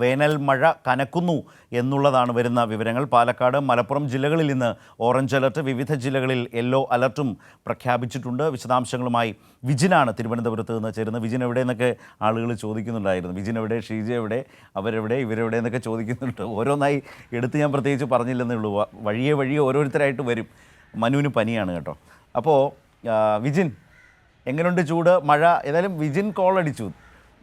വേനൽ മഴ കനക്കുന്നു എന്നുള്ളതാണ് വരുന്ന വിവരങ്ങൾ. പാലക്കാട് മലപ്പുറം ജില്ലകളിൽ ഇന്ന് ഓറഞ്ച് അലർട്ട് വിവിധ ജില്ലകളിൽ യെല്ലോ അലർട്ടും പ്രഖ്യാപിച്ചിട്ടുണ്ട്. വിശദാംശങ്ങളുമായി വിജിനാണ് തിരുവനന്തപുരത്ത് നിന്ന് ചേരുന്നത്. വിജിൻ എവിടെ എന്നൊക്കെ ആളുകൾ ചോദിക്കുന്നുണ്ടായിരുന്നു. വിജിൻ എവിടെ ഷീജ എവിടെ അവരെവിടെ ഇവരെവിടെ എന്നൊക്കെ ചോദിക്കുന്നുണ്ട്. ഓരോന്നായി എടുത്ത് ഞാൻ പ്രത്യേകിച്ച് പറഞ്ഞില്ലെന്നേ ഉള്ളൂ. വഴിയെ വഴിയെ ഓരോരുത്തരായിട്ട് വരും. മനുവിന് പനിയാണ് കേട്ടോ. അപ്പോൾ വിജിൻ എങ്ങനെയുണ്ട് ചൂട് മഴ? ഏതായാലും വിജിൻ കോൾ അടിച്ചു.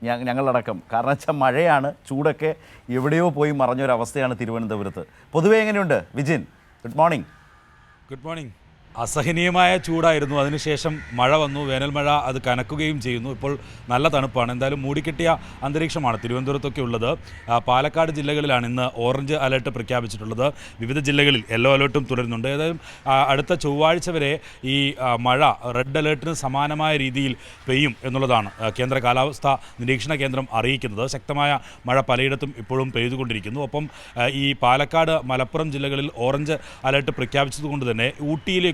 ഞങ്ങളടക്കം. കാരണം വെച്ചാൽ മഴയാണ് ചൂടൊക്കെ എവിടെയോ പോയി മറഞ്ഞൊരവസ്ഥയാണ് തിരുവനന്തപുരത്ത്. പൊതുവേ എങ്ങനെയുണ്ട്? Vijin good morning. Good morning. അസഹനീയമായ ചൂടായിരുന്നു. അതിനുശേഷം മഴ വന്നു. വേനൽ മഴ അത് കനക്കുകയും ചെയ്യുന്നു. ഇപ്പോൾ നല്ല തണുപ്പാണ്. എന്തായാലും മൂടിക്കെട്ടിയ അന്തരീക്ഷമാണ് തിരുവനന്തപുരത്തൊക്കെ ഉള്ളത്. പാലക്കാട് ജില്ലകളിലാണ് ഇന്ന് ഓറഞ്ച് അലർട്ട് പ്രഖ്യാപിച്ചിട്ടുള്ളത്. വിവിധ ജില്ലകളിൽ യെല്ലോ അലർട്ടും തുടരുന്നുണ്ട്. ഏതായാലും അടുത്ത ചൊവ്വാഴ്ച വരെ ഈ മഴ റെഡ് അലർട്ടിന് സമാനമായ രീതിയിൽ പെയ്യും എന്നുള്ളതാണ് കേന്ദ്ര കാലാവസ്ഥാ നിരീക്ഷണ കേന്ദ്രം അറിയിക്കുന്നത്. ശക്തമായ മഴ പലയിടത്തും ഇപ്പോഴും പെയ്തുകൊണ്ടിരിക്കുന്നു. ഒപ്പം ഈ പാലക്കാട് മലപ്പുറം ജില്ലകളിൽ ഓറഞ്ച് അലർട്ട് പ്രഖ്യാപിച്ചതുകൊണ്ട് തന്നെ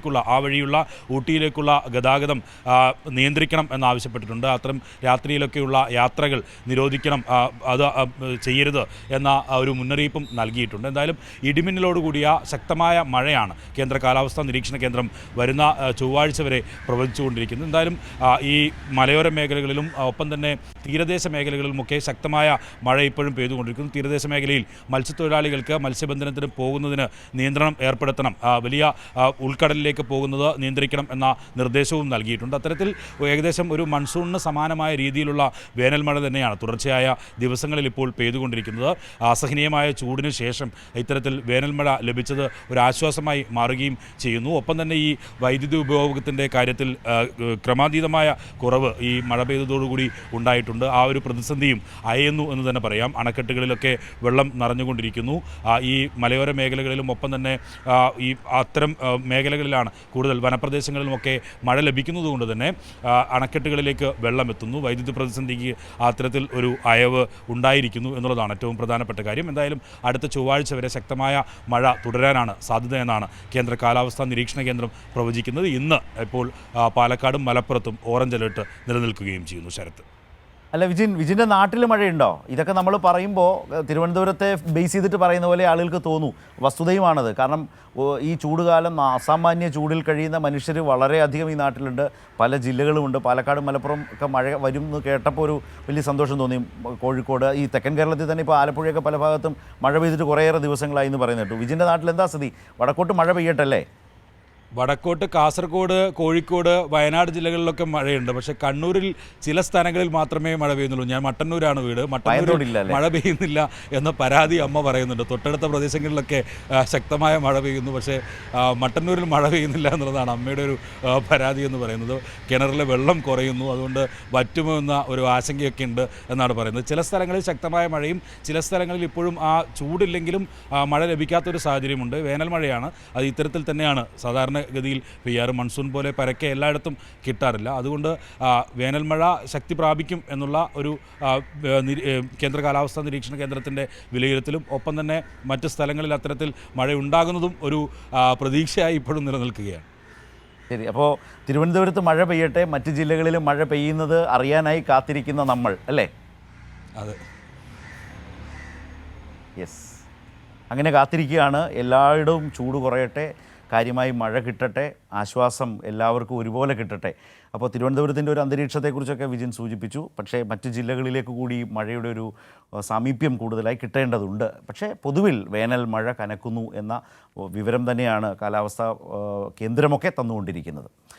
ഊട്ടിയിലേക്കുള്ള ആ വഴിയുള്ള ഊട്ടിയിലേക്കുള്ള ഗതാഗതം നിയന്ത്രിക്കണം എന്നാവശ്യപ്പെട്ടിട്ടുണ്ട്. അത്തരം രാത്രിയിലൊക്കെയുള്ള യാത്രകൾ നിരോധിക്കണം അത് ചെയ്യരുത് എന്ന ഒരു മുന്നറിയിപ്പും നൽകിയിട്ടുണ്ട്. എന്തായാലും ഇടിമിന്നലോടുകൂടിയ ശക്തമായ മഴയാണ് കേന്ദ്ര കാലാവസ്ഥാ നിരീക്ഷണ കേന്ദ്രം വരുന്ന ചൊവ്വാഴ്ച വരെ പ്രവചിച്ചുകൊണ്ടിരിക്കുന്നത്. എന്തായാലും ഈ മലയോര മേഖലകളിലും ഒപ്പം തന്നെ തീരദേശ മേഖലകളിലുമൊക്കെ ശക്തമായ മഴ ഇപ്പോഴും പെയ്തുകൊണ്ടിരിക്കുന്നു. തീരദേശ മേഖലയിൽ മത്സ്യത്തൊഴിലാളികൾക്ക് മത്സ്യബന്ധനത്തിന് പോകുന്നതിന് നിയന്ത്രണം ഏർപ്പെടുത്തണം. വലിയ ആ, ഉൾക്കടലിലേക്ക് പോകുന്നത് നിയന്ത്രിക്കണം എന്ന നിർദ്ദേശവും നൽകിയിട്ടുണ്ട്. അത്തരത്തിൽ ഏകദേശം ഒരു മൺസൂണിന് സമാനമായ രീതിയിലുള്ള വേനൽ മഴ തന്നെയാണ് തുടർച്ചയായ ദിവസങ്ങളിൽ ഇപ്പോൾ പെയ്തുകൊണ്ടിരിക്കുന്നത്. അസഹനീയമായ ചൂടിന് ശേഷം ഇത്തരത്തിൽ വേനൽമഴ ലഭിച്ചത് ഒരു ആശ്വാസമായി മാറുകയും ചെയ്യുന്നു. ഒപ്പം തന്നെ ഈ വൈദ്യുതി ഉപയോഗത്തിന്റെ കാര്യത്തിൽ ക്രമാതീതമായ കുറവ് ഈ മഴ പെയ്തതോടുകൂടി ഉണ്ടായിട്ടുണ്ട്. ആ ഒരു പ്രതിസന്ധിയും അയയുന്നു എന്ന് തന്നെ പറയാം. അണക്കെട്ടുകളിലൊക്കെ വെള്ളം നിറഞ്ഞുകൊണ്ടിരിക്കുന്നു. ഈ മലയോര മേഖലകളിലും ഒപ്പം തന്നെ ഈ അത്തരം ആ, മേഖലകളിലാണ് കൂടുതൽ വനപ്രദേശങ്ങളിലുമൊക്കെ മഴ ലഭിക്കുന്നതുകൊണ്ട് തന്നെ അണക്കെട്ടുകളിലേക്ക് വെള്ളം എത്തുന്നു. വൈദ്യുതി പ്രതിസന്ധിക്ക് അത്തരത്തിൽ ഒരു അയവ് ഉണ്ടായിരിക്കുന്നു എന്നുള്ളതാണ് ഏറ്റവും പ്രധാനപ്പെട്ട കാര്യം. എന്തായാലും അടുത്ത ചൊവ്വാഴ്ച വരെ ശക്തമായ മഴ തുടരാനാണ് സാധ്യതയെന്നാണ് കേന്ദ്ര കാലാവസ്ഥാ നിരീക്ഷണ കേന്ദ്രം പ്രവചിക്കുന്നത്. ഇന്ന് ഇപ്പോൾ പാലക്കാടും മലപ്പുറത്തും ഓറഞ്ച് അലേർട്ട് നിലനിൽക്കുകയും ചെയ്യുന്നു ശരത്ത് അല്ല വിജിൻ വിജിന്റെ നാട്ടിൽ മഴയുണ്ടോ? ഇതൊക്കെ നമ്മൾ പറയുമ്പോൾ തിരുവനന്തപുരത്തെ ബേസ് ചെയ്തിട്ട് പറയുന്ന പോലെ ആളുകൾക്ക് തോന്നും. വസ്തുതയുമാണത്. കാരണം ഈ ചൂടുകാലം അസാമാന്യ ചൂടിൽ കഴിയുന്ന മനുഷ്യർ വളരെയധികം ഈ നാട്ടിലുണ്ട്. പല ജില്ലകളുമുണ്ട്. പാലക്കാട് മലപ്പുറം ഒക്കെ മഴ വരും എന്ന് കേട്ടപ്പോൾ ഒരു വലിയ സന്തോഷം തോന്നി. കോഴിക്കോട് ഈ തെക്കൻ കേരളത്തിൽ തന്നെ ഇപ്പോൾ ആലപ്പുഴയൊക്കെ പല ഭാഗത്തും മഴ പെയ്തിട്ട് കുറേയേറെ ദിവസങ്ങളായി എന്ന് പറയുന്നുണ്ട് വിജിന്റെ നാട്ടിൽ എന്താ സ്ഥിതി? വടക്കോട്ട് മഴ പെയ്യട്ടല്ലേ? വടക്കോട്ട് കാസർഗോഡ് കോഴിക്കോട് വയനാട് ജില്ലകളിലൊക്കെ മഴയുണ്ട്. പക്ഷെ കണ്ണൂരിൽ ചില സ്ഥലങ്ങളിൽ മാത്രമേ മഴ പെയ്യുന്നുള്ളൂ. ഞാൻ മട്ടന്നൂരാണ് വീട്. മട്ടന്നൂരിൽ മഴ പെയ്യുന്നില്ല എന്ന പരാതി അമ്മ പറയുന്നുണ്ട്. തൊട്ടടുത്ത പ്രദേശങ്ങളിലൊക്കെ ശക്തമായ മഴ പെയ്യുന്നു. പക്ഷേ മട്ടന്നൂരിൽ മഴ പെയ്യുന്നില്ല എന്നുള്ളതാണ് അമ്മയുടെ ഒരു പരാതി എന്ന് പറയുന്നത്. കിണറിലെ വെള്ളം കുറയുന്നു. അതുകൊണ്ട് വറ്റുമോ എന്ന ഒരു ആശങ്കയൊക്കെ ഉണ്ട് എന്നാണ് പറയുന്നത്. ചില സ്ഥലങ്ങളിൽ ശക്തമായ മഴയും ചില സ്ഥലങ്ങളിൽ ഇപ്പോഴും ആ ചൂടില്ലെങ്കിലും മഴ ലഭിക്കാത്തൊരു സാഹചര്യമുണ്ട്. വേനൽ മഴയാണ്. അത് ഇത്തരത്തിൽ തന്നെയാണ്. സാധാരണഗതിയിൽ പെയ്യാറ് മൺസൂൺ പോലെ പരക്കെ എല്ലായിടത്തും കിട്ടാറില്ല. അതുകൊണ്ട് വേനൽമഴ വേനൽ മഴ ശക്തി പ്രാപിക്കും എന്നുള്ള ഒരു കേന്ദ്ര കാലാവസ്ഥാ നിരീക്ഷണ കേന്ദ്രത്തിന്റെ വിലയിരുത്തലും ഒപ്പം തന്നെ മറ്റ് സ്ഥലങ്ങളിൽ അത്തരത്തിൽ മഴ ഉണ്ടാകുന്നതും ഒരു പ്രതീക്ഷയായി ഇപ്പോഴും നിലനിൽക്കുകയാണ്. ശരി. അപ്പോൾ തിരുവനന്തപുരത്ത് മഴ പെയ്യട്ടെ മറ്റ് ജില്ലകളിലും മഴ പെയ്യുന്നത് അറിയാനായി കാത്തിരിക്കുന്ന നമ്മൾ അല്ലേ? അതെ. യെസ്. അങ്ങനെ കാത്തിരിക്കുകയാണ്. എല്ലായിടവും ചൂട് കുറയട്ടെ. കാര്യമായി മഴ കിട്ടട്ടെ ആശ്വാസം എല്ലാവർക്കും ഒരുപോലെ കിട്ടട്ടെ. അപ്പോൾ തിരുവനന്തപുരത്തിന്റെ ഒരു അന്തരീക്ഷത്തെക്കുറിച്ചൊക്കെ വിജിൻ സൂചിപ്പിച്ചു. പക്ഷേ മറ്റ് ജില്ലകളിലേക്ക് കൂടി മഴയുടെ ഒരു സാമീപ്യം കൂടുതലായി കിട്ടേണ്ടതുണ്ട്. പക്ഷേ പൊതുവിൽ വേനൽ മഴ കനക്കുന്നു എന്ന വിവരം തന്നെയാണ് കാലാവസ്ഥാ കേന്ദ്രമൊക്കെ തന്നുകൊണ്ടിരിക്കുന്നത്.